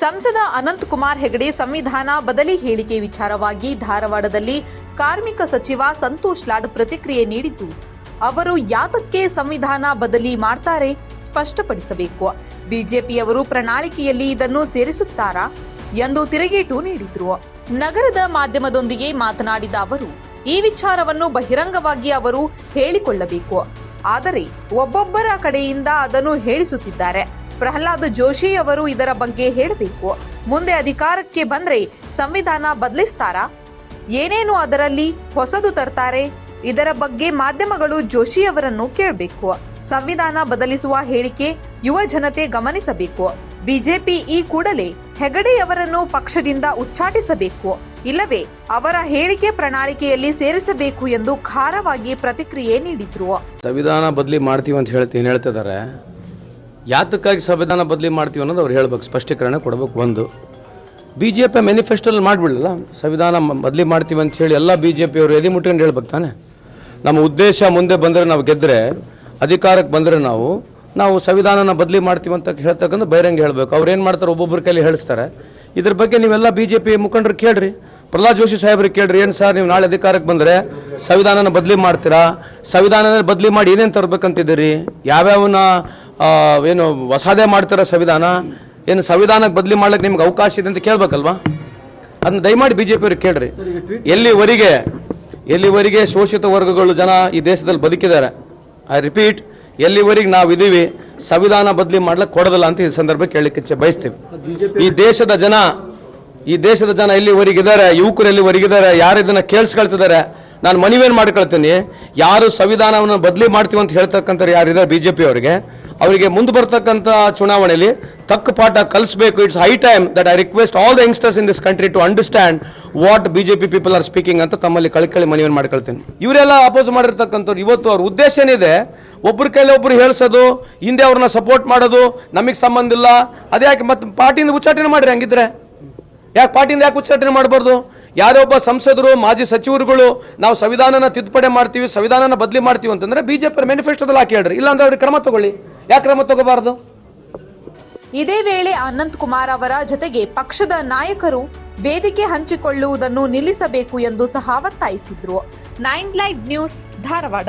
ಸಂಸದ ಅನಂತ್ ಕುಮಾರ್ ಹೆಗಡೆ ಸಂವಿಧಾನ ಬದಲಿ ಹೇಳಿಕೆ ವಿಚಾರವಾಗಿ ಧಾರವಾಡದಲ್ಲಿ ಕಾರ್ಮಿಕ ಸಚಿವ ಸಂತೋಷ್ ಲಾಡ್ ಪ್ರತಿಕ್ರಿಯೆ ನೀಡಿದ್ದು, ಅವರು ಯಾತಕ್ಕೆ ಸಂವಿಧಾನ ಬದಲಿ ಮಾಡ್ತಾರೆ ಸ್ಪಷ್ಟಪಡಿಸಬೇಕು. ಬಿಜೆಪಿಯವರು ಪ್ರಣಾಳಿಕೆಯಲ್ಲಿ ಇದನ್ನು ಸೇರಿಸುತ್ತಾರಾ ಎಂದು ತಿರುಗೇಟು ನೀಡಿದ್ರು. ನಗರದ ಮಾಧ್ಯಮದೊಂದಿಗೆ ಮಾತನಾಡಿದ ಅವರು, ಈ ವಿಚಾರವನ್ನು ಬಹಿರಂಗವಾಗಿ ಅವರು ಹೇಳಿಕೊಳ್ಳಬೇಕು. ಆದರೆ, ಒಬ್ಬೊಬ್ಬರ ಕಡೆಯಿಂದ ಅದನ್ನು ಹೇಳಿಸುತ್ತಿದ್ದಾರೆ. ಪ್ರಹ್ಲಾದ್ ಜೋಶಿ ಅವರು ಇದರ ಬಗ್ಗೆ ಹೇಳಬೇಕು. ಮುಂದೆ ಅಧಿಕಾರಕ್ಕೆ ಬಂದ್ರೆ ಸಂವಿಧಾನ ಬದಲಿಸ್ತಾರಾ? ಏನೇನು ಅದರಲ್ಲಿ ಹೊಸದು ತರ್ತಾರೆ? ಇದರ ಬಗ್ಗೆ ಮಾಧ್ಯಮಗಳು ಜೋಶಿ ಅವರನ್ನು ಕೇಳಬೇಕು. ಸಂವಿಧಾನ ಬದಲಿಸುವ ಹೇಳಿಕೆ ಯುವ ಜನತೆ ಗಮನಿಸಬೇಕು. ಬಿಜೆಪಿ ಈ ಕೂಡಲೇ ಹೆಗಡೆಯವರನ್ನು ಪಕ್ಷದಿಂದ ಉಚ್ಚಾಟಿಸಬೇಕು. ಇಲ್ಲವೇ, ಅವರ ಹೇಳಿಕೆ ಪ್ರಣಾಳಿಕೆಯಲ್ಲಿ ಸೇರಿಸಬೇಕು ಎಂದು ಖಾರವಾಗಿ ಪ್ರತಿಕ್ರಿಯೆ ನೀಡಿದ್ರು. ಸಂವಿಧಾನ ಬದಲಿ ಮಾಡ್ತೀವಿ ಅಂತ ಹೇಳ್ತೀನಿ ಹೇಳ್ತಿದ್ದಾರೆ ಯಾತಕ್ಕಾಗಿ ಸಂವಿಧಾನ ಬದಲಿ ಮಾಡ್ತೀವಿ ಅನ್ನೋದು ಅವ್ರು ಹೇಳ್ಬೇಕು, ಸ್ಪಷ್ಟೀಕರಣ ಕೊಡಬೇಕು ಒಂದು. ಬಿ ಜೆ ಪಿ ಮ್ಯಾನಿಫೆಸ್ಟೋಲ್ಲಿ ಮಾಡಿಬಿಡಲ್ಲ ಸಂವಿಧಾನ ಬದಲಿ ಮಾಡ್ತೀವಿ ಅಂತ ಹೇಳಿ ಎಲ್ಲ ಬಿ ಜೆ ಪಿಯವರು ಎದೆ ಮುಟ್ಕೊಂಡು ಹೇಳ್ಬೇಕು ತಾನೆ. ನಮ್ಮ ಉದ್ದೇಶ ಮುಂದೆ ಬಂದರೆ ನಾವು ಗೆದ್ದರೆ ಅಧಿಕಾರಕ್ಕೆ ಬಂದರೆ ನಾವು ನಾವು ಸಂವಿಧಾನನ ಬದಲಿ ಮಾಡ್ತೀವಿ ಅಂತ ಹೇಳ್ತಕ್ಕಂಥ ಬಹಿರಂಗ ಹೇಳಬೇಕು. ಅವ್ರು ಏನು ಮಾಡ್ತಾರೆ? ಒಬ್ಬೊಬ್ಬರ ಕೈಲಿ ಹೇಳಿಸ್ತಾರೆ. ಇದ್ರ ಬಗ್ಗೆ ನೀವೆಲ್ಲ ಬಿ ಜೆ ಪಿ ಮುಖಂಡರು ಕೇಳ್ರಿ. ಪ್ರಹ್ಲಾದ್ ಜೋಶಿ ಸಾಹೇಬ್ರಿಗೆ ಕೇಳ್ರಿ, ಏನು ಸರ್ ನೀವು ನಾಳೆ ಅಧಿಕಾರಕ್ಕೆ ಬಂದರೆ ಸಂವಿಧಾನನ ಬದಲಿ ಮಾಡ್ತೀರಾ? ಸಂವಿಧಾನನ ಬದಲಿ ಮಾಡಿ ಏನೇನು ತರಬೇಕಂತಿದ್ದೀರಿ? ಯಾವ್ಯಾವನ್ನ ಏನು ಹೊಸದೇ ಮಾಡ್ತಿರೋ ಸಂವಿಧಾನ ಏನು ಸಂವಿಧಾನಕ್ಕೆ ಬದಲಿ ಮಾಡ್ಲಿಕ್ಕೆ ನಿಮ್ಗೆ ಅವಕಾಶ ಇದೆ ಅಂತ ಕೇಳ್ಬೇಕಲ್ವಾ? ಅದನ್ನ ದಯಮಾಡಿ ಬಿ ಜೆ ಪಿಯವ್ರಿಗೆ ಕೇಳ್ರಿ ಎಲ್ಲಿವರೆಗೆ ಎಲ್ಲಿವರೆಗೆ ಶೋಷಿತ ವರ್ಗಗಳು ಜನ ಈ ದೇಶದಲ್ಲಿ ಬದುಕಿದ್ದಾರೆ? ಐ ರಿಪೀಟ್ ಎಲ್ಲಿವರೆಗೆ ನಾವು ಇದೀವಿ ಸಂವಿಧಾನ ಬದಲಿ ಮಾಡ್ಲಿಕ್ಕೆ ಕೊಡೋದಿಲ್ಲ ಅಂತ ಈ ಸಂದರ್ಭ ಕೇಳಲಿಕ್ಕೆ ಇಚ್ಛೆ ಬಯಸ್ತೀವಿ. ಈ ದೇಶದ ಜನ ಈ ದೇಶದ ಜನ ಎಲ್ಲಿವರೆಗಿದ್ದಾರೆ ಯುವಕರು ಎಲ್ಲಿವರೆಗಿದ್ದಾರೆ ಯಾರು ಇದನ್ನ ಕೇಳಿಸ್ಕೊಳ್ತಿದ್ದಾರೆ? ನಾನು ಮನವಿಯನ್ನು ಮಾಡ್ಕೊಳ್ತೀನಿ. ಯಾರು ಸಂವಿಧಾನವನ್ನು ಬದಲಿ ಮಾಡ್ತೀವಿ ಅಂತ ಹೇಳ್ತಕ್ಕಂಥ ಯಾರಿದ್ದಾರೆ? ಬಿ ಜೆ ಪಿ ಅವರಿಗೆ. ಅವರಿಗೆ ಮುಂದೆ ಬರ್ತಕ್ಕಂಥ ಚುನಾವಣೆಯಲ್ಲಿ ತಕ್ಕ ಪಾಠ ಕಲಿಸಬೇಕು. It's high time that I request all the youngsters in this country to understand what B J P people are speaking ಅಂತ ತಮ್ಮಲ್ಲಿ ಕಳ್ಕಳಿ ಮನವಿ ಮಾಡ್ಕೊಳ್ತೀನಿ. ಇವರೆಲ್ಲ ಅಪೋಸ್ ಮಾಡಿರ್ತಕ್ಕಂಥವ್ರು, ಇವತ್ತು ಅವ್ರ ಉದ್ದೇಶ ಏನಿದೆ? ಒಬ್ಬರ ಕೈಲಿ ಒಬ್ಬರು ಹೇಳ್ಸೋದು, ಹಿಂದೆ ಅವ್ರನ್ನ ಸಪೋರ್ಟ್ ಮಾಡೋದು, ನಮಗೆ ಸಂಬಂಧ ಇಲ್ಲ. ಅದ್ಯಾಕೆ ಮತ್ತೆ ಪಾರ್ಟಿಯಿಂದ ಉಚ್ಚಾಟನೆ ಮಾಡ್ರಿ ಹಂಗಿದ್ರೆ? ಯಾಕೆ ಪಾರ್ಟಿಯಿಂದ ಯಾಕೆ ಉಚ್ಚಾಟನೆ ಮಾಡಬಾರ್ದು? ಯಾರೇ ಒಬ್ಬ ಸಂಸದರು, ಮಾಜಿ ಸಚಿವರುಗಳು, ನಾವು ಸಂವಿಧಾನನ ತಿದ್ದುಪಡಿ ಮಾಡ್ತೀವಿ, ಸಂವಿಧಾನನ ಬದಲಿ ಮಾಡ್ತೀವಿ ಅಂತಂದ್ರೆ ಬಿಜೆಪಿ ಮ್ಯಾನಿಫೆಸ್ಟೋದಲ್ಲಿ ಹಾಕಿ ಹೇಳ್ರಿ. ಇಲ್ಲಾಂದ್ರೆ ಅವ್ರಿಗೆ ಕ್ರಮ ತಗೊಳ್ಳಿ. ಯಾಕೆ ಕ್ರಮ ತಗೋಬಾರದು? ಇದೇ ವೇಳೆ ಅನಂತ್ ಕುಮಾರ್ ಅವರ ಜೊತೆಗೆ ಪಕ್ಷದ ನಾಯಕರು ವೇದಿಕೆ ಹಂಚಿಕೊಳ್ಳುವುದನ್ನು ನಿಲ್ಲಿಸಬೇಕು ಎಂದು ಸಹ ಒತ್ತಾಯಿಸಿದ್ರು. Nine live news Dharwad.